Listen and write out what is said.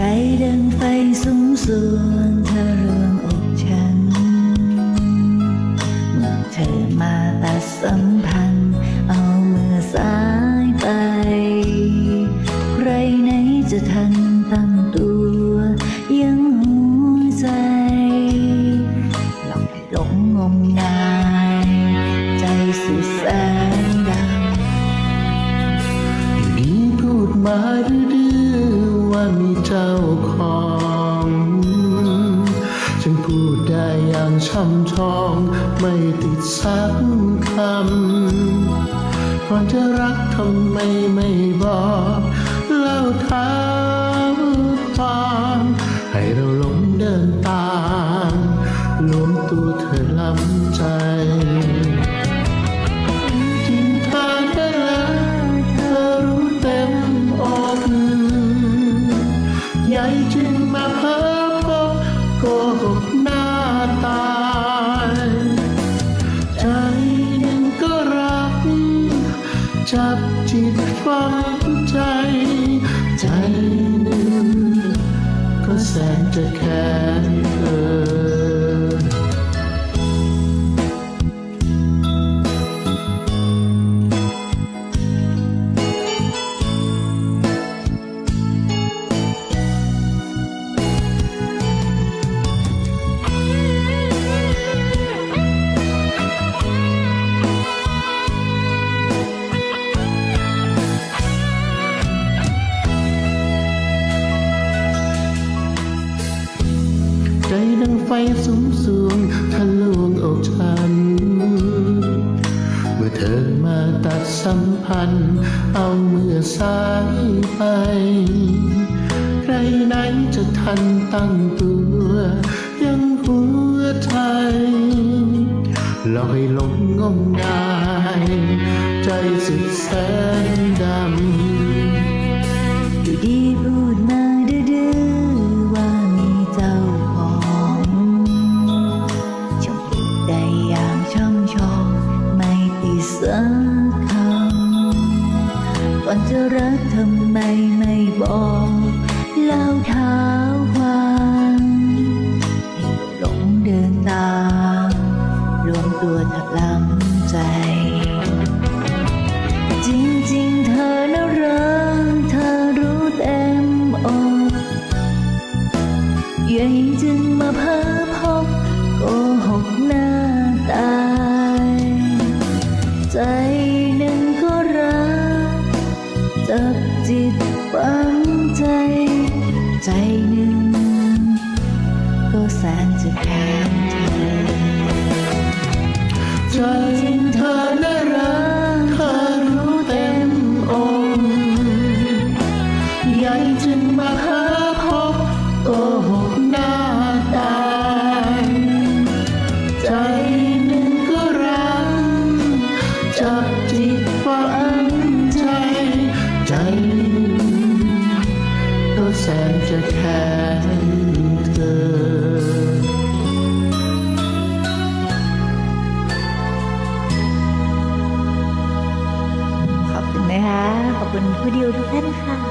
ดังไฟสูงส่วนเธอรวงอกฉัน เมื่อเธอมาตัดสัมพันธ์ เอามือสายไป ใครไหนจะทันตั้งตัว ยังหัวใจหลอกให้หลงงมงาย ใจสุดแสนดำดีพูดมาดี เจ้าของฉันพูดได้อย่างช่ำชอง ไม่ติดสักคำก่อนจะรักทำไมไม่บอกเล่าท้า จับจิตฟังใจ ใจหนึ่งก็แสนจะแค้น ใจดังไฟสูงสูงทะลวงอกฉัน เมื่อเธอมาตัดสัมพันธ์ เอาเมื่อสายไป ใครไหนจะทันตั้งตัว ยังหัวใจลอยลงงมงาย รักทำไมไม่บอกเล่าเท้าความให้หลงเดินตามรวมตัวถักล้ำใจ จริงๆเธอน่ารัก ใจหนึ่ง ก็แสนจะแค้นเธอ ขอบคุณนะคะขอบคุณผู้ดิวทุกท่านค่ะ